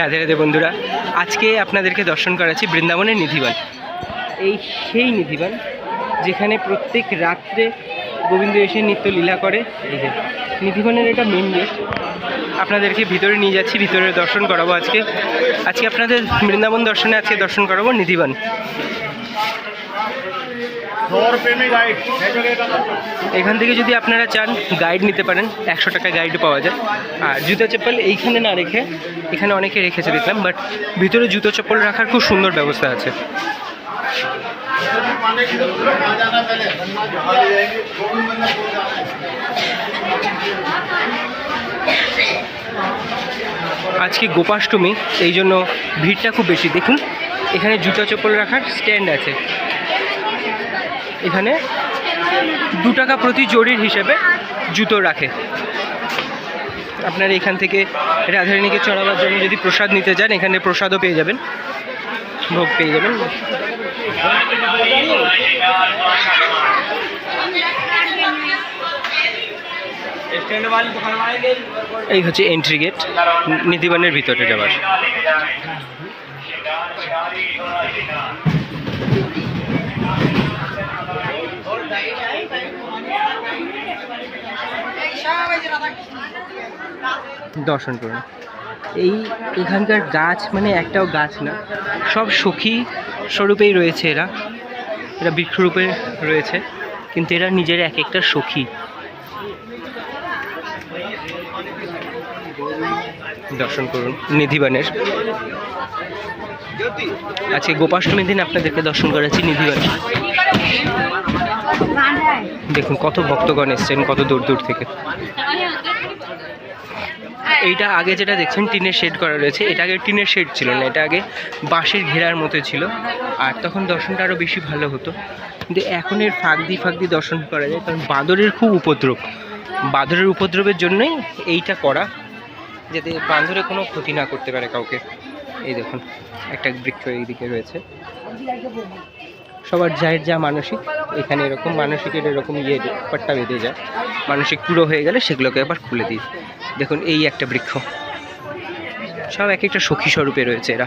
রাধে রাধে বন্ধুরা, আজকে আপনাদেরকে দর্শন করাচ্ছি বৃন্দাবনের নিধিবান। এই সেই নিধিবান যেখানে প্রত্যেক রাত্রে গোবিন্দ এসে নিত্য লীলা করে। নিধিবনের এটা মেন গেট আপনাদেরকে ভিতরে নিয়ে যাচ্ছি, ভিতরে দর্শন করাবো আজকে। আজকে আপনাদের বৃন্দাবন দর্শনে আজকে দর্শন করাবো নিধিবান। এখান থেকে যদি আপনারা চান গাইড নিতে পারেন, একশো টাকা গাইড পাওয়া যায়। আর জুতো চপ্পল এইখানে না রেখে, এখানে অনেকে রেখেছে দেখলাম বাট ভিতরে জুতো চপ্পল রাখার খুব সুন্দর ব্যবস্থা আছে। আজকে গোপাষ্টমী, এই জন্য ভিড়টা খুব বেশি। দেখুন, এখানে জুতো চপ্পল রাখার স্ট্যান্ড আছে। এখানে দু টাকা প্রতি জরির হিসেবে জুতো রাখে। আপনারা এখান থেকে রাধারানীকে চড়াবার জন্য যদি প্রসাদ নিতে যান, এখানে প্রসাদও পেয়ে যাবেন। ভোগ পেয়ে যাবেন। এই হচ্ছে এন্ট্রি গেট নিধিবানের ভিতরে যাওয়ার। দর্শন করুন। এই এখানকার গাছ মানে একটাও গাছ না, সব সখী স্বরূপেই রয়েছে এরা। এরা বৃক্ষরূপে রয়েছে, কিন্তু এরা নিজের এক একটা সখী। দর্শন করুন নিধিবানের আজকে গোপাষ্টমীর দিন আপনাদেরকে দর্শন করাচ্ছি নিধিবান দেখুন, কত ভক্তগণ এসছেন, কত দূর দূর থেকে। এইটা আগে যেটা দেখছেন, টিনের শেড করা রয়েছে। এটা আগে টিনের শেড ছিল না, এটা আগে বাঁশের ঘেরার মতো ছিল। আর তখন দর্শনটা আরও বেশি ভালো হতো। কিন্তু এখন এর ফাঁক দিয়ে ফাঁক দিয়ে দর্শন করা যায়, কারণ বাঁদরের খুব উপদ্রব। বাঁদরের উপদ্রবের জন্যই এইটা করা, যাতে বাঁদরে কোনো ক্ষতি না করতে পারে কাউকে। এই দেখুন, একটা বৃক্ষ এইদিকে রয়েছে। সবার যায়ের যা মানসিক, এখানে এরকম মানসিকের এরকম ইয়ে ব্যাপারটা বেঁধে যায়। মানসিক পুরো হয়ে গেলে সেগুলোকে আবার খুলে দিই। দেখুন, এই একটা বৃক্ষ। সব এক একটা সখী স্বরূপে রয়েছে এরা।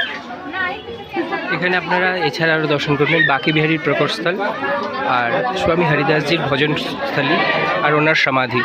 এখানে আপনারা এছাড়া আরও দর্শন করবেন বাকি বিহারীর প্রকটস্থল আর স্বামী হরিদাসজির ভজন স্থলী আর ওনার সমাধি।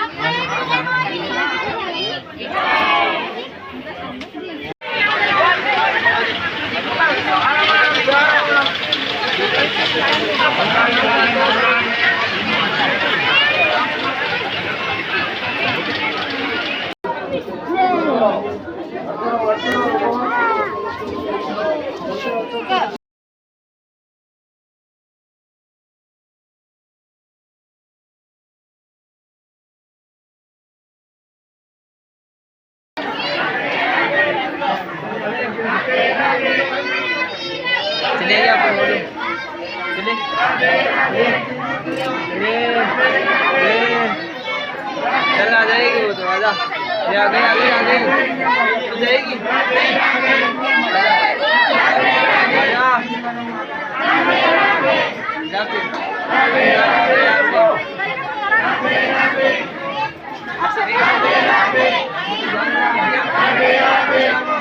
जाएगी वो तो आजा ये आ गई आ गई आ गई हो जाएगी आजा जाते लवली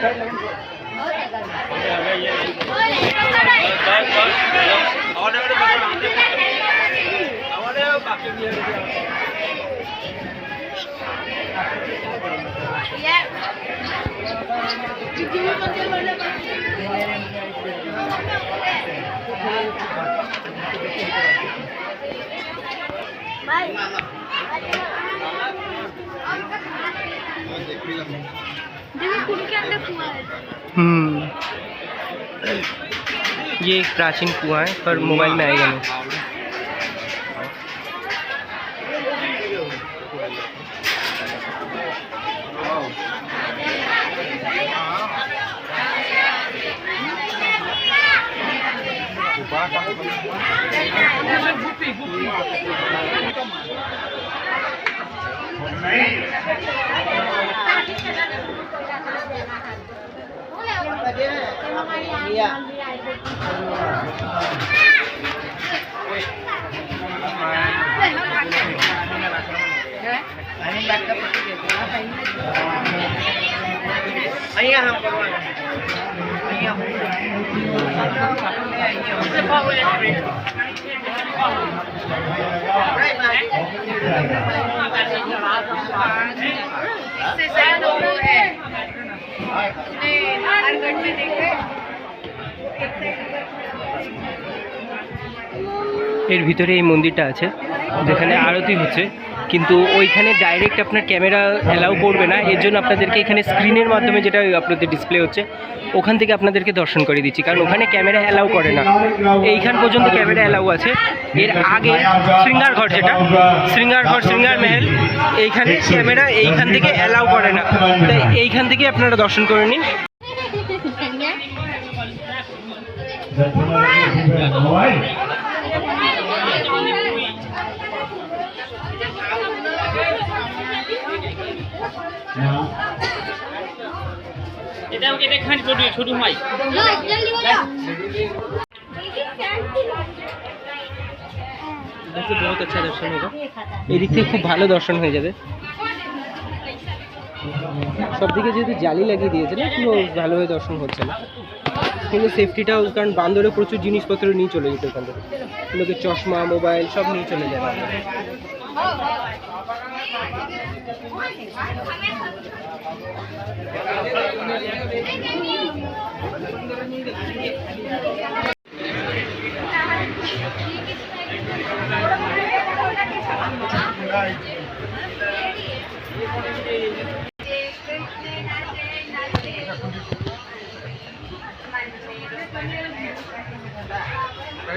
देखो है। हम्म। ये एक प्राचीन कुआँ है पर मोबाइल में आएगा नहीं। અહીંયા હા કરવાનું અહીંયા હું આપણે नाहरगढ़ में देखे এর ভিতরে এই মন্দিরটা আছে যেখানে আরতি হচ্ছে কিন্তু ওইখানে ডাইরেক্ট আপনার ক্যামেরা অ্যালাউ করবে না এর জন্য আপনাদেরকে এখানে স্ক্রিনের মাধ্যমে যেটা আপনাদের ডিসপ্লে হচ্ছে ওখান থেকে আপনাদেরকে দর্শন করে দিচ্ছি কারণ ওখানে ক্যামেরা অ্যালাউ করে না এইখান পর্যন্ত ক্যামেরা অ্যালাউ আছে এর আগে শৃঙ্গারঘর যেটা শৃঙ্গারঘর শৃঙ্গার মেহেল এইখানে ক্যামেরা এইখান থেকে অ্যালাউ করে না তাই এইখান থেকে আপনারা দর্শন করে নিন এটা এটা খান ছোট ছোট মাই लो जल्दी बोलो वैसे बहुत अच्छा दर्शन होगा এদিক থেকে খুব ভালো দর্শন হয়ে যাবে সব দিকে যেহেতু জালি লাগিয়ে দিয়েছে না পুরো ভালোভাবে দর্শন হচ্ছে না কিন্তু সেফটিটাও কারণ বান্দরে প্রচুর জিনিসপত্র নিয়ে চলে যেত ওখান থেকে চশমা, মোবাইল, সব নিয়ে চলে যায়।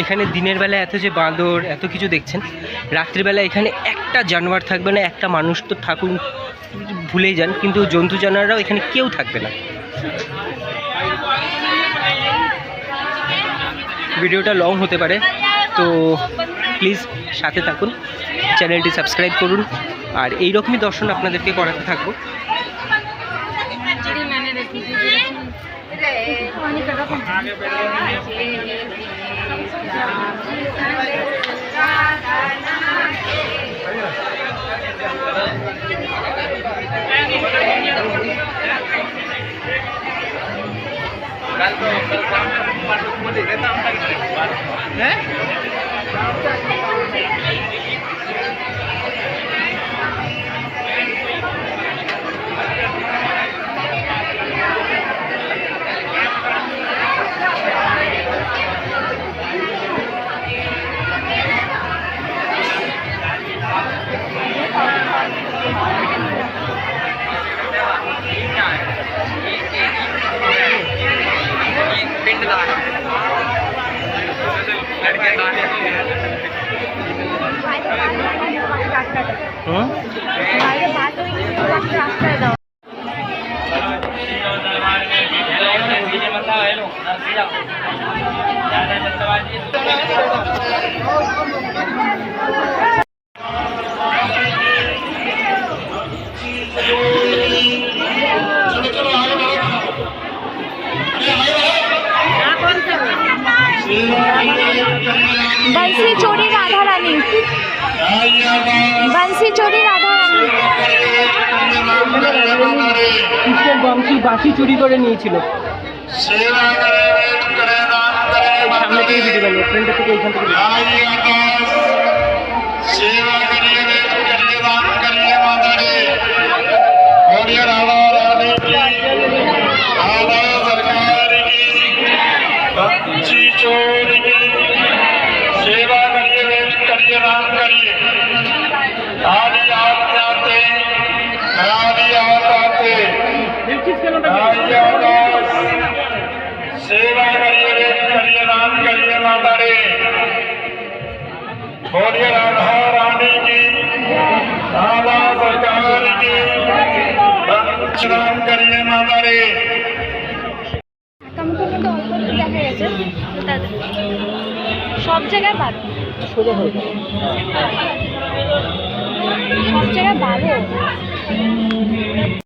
এখানে দিনের বেলা এত যে বাঁদর এত কিছু দেখছেন রাত্রিবেলা এখানে একটা জানোয়ার থাকবে না, একটা মানুষ তো থাকুন, ভুলেই যান, কিন্তু জন্তু জানোয়াররাও এখানে কেউ থাকবে না। ভিডিওটা লং হতে পারে, তো প্লিজ সাথে থাকুন, চ্যানেলটি সাবস্ক্রাইব করুন, আর এই রকমই দর্শন আপনাদেরকে করাতে থাকব। ¿Eh? बंसी चोरी राधा रानी বাঁশি চুরি রাধা। কৃষ্ণের বাঁশি বাঁশি চুরি করে নিয়েছিল। সামনে থেকে ভিডিও বানিয়ে ফ্রেন্ডের থেকে এইখান থেকে সেবা করিয়ে করিয়ে রাম করিয়ে মাতা রে হরিয়া রাধা রাধে রাধা नाम करिए माता रे बोलिए राधा रानी की राधा सरकार की नाम करिए माता रे দেখা গেছে সব জায়গায় ভালো সোজা হয়ে যাবে। সব জায়গায় ভালো